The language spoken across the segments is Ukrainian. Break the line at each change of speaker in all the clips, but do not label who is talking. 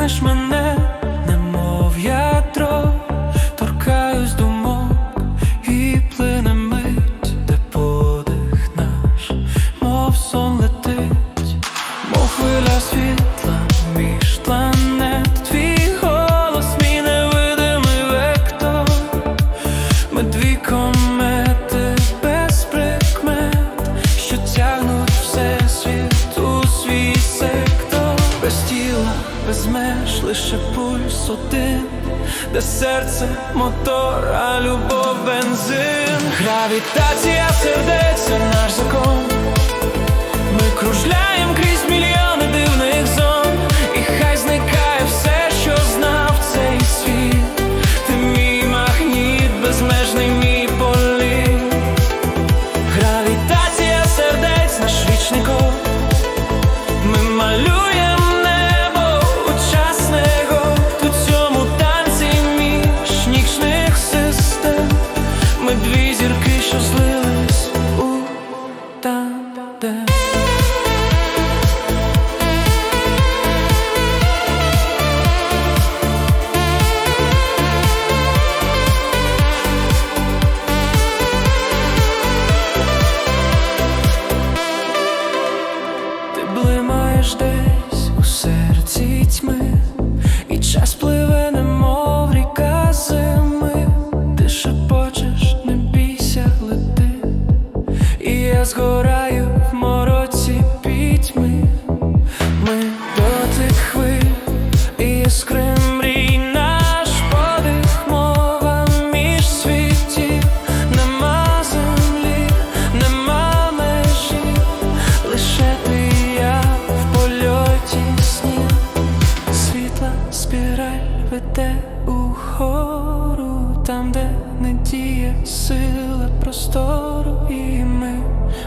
komisch без лише пульс один, де серце мотор, а любов бензин. Гравітація сердець, наш закон. У серці тьми, і час пливе, немов ріка зими. Ти шепочеш, не бійся, лети, і я згораю в мороці пітьми. Ми веде угору, там, де не діє сила простору, і ми,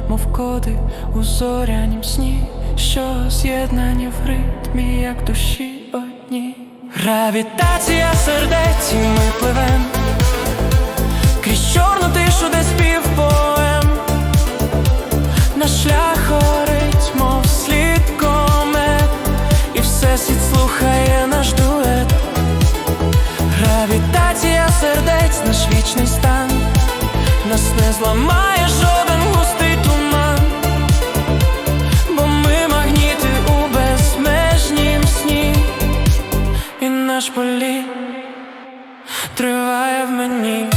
мов коди у зорянім сні, що з'єднані в ритмі, як душі одні. Гравітація сердець, і ми пливем крізь чорну тишу, де спів поем. Наш шлях горить, мов слід комет, і всесвіт слухає наш дует. Гравітація сердець, наш вічний стан, нас не зламає жоден густий туман, бо ми магніти у безмежнім сні, і наш полі триває в мені.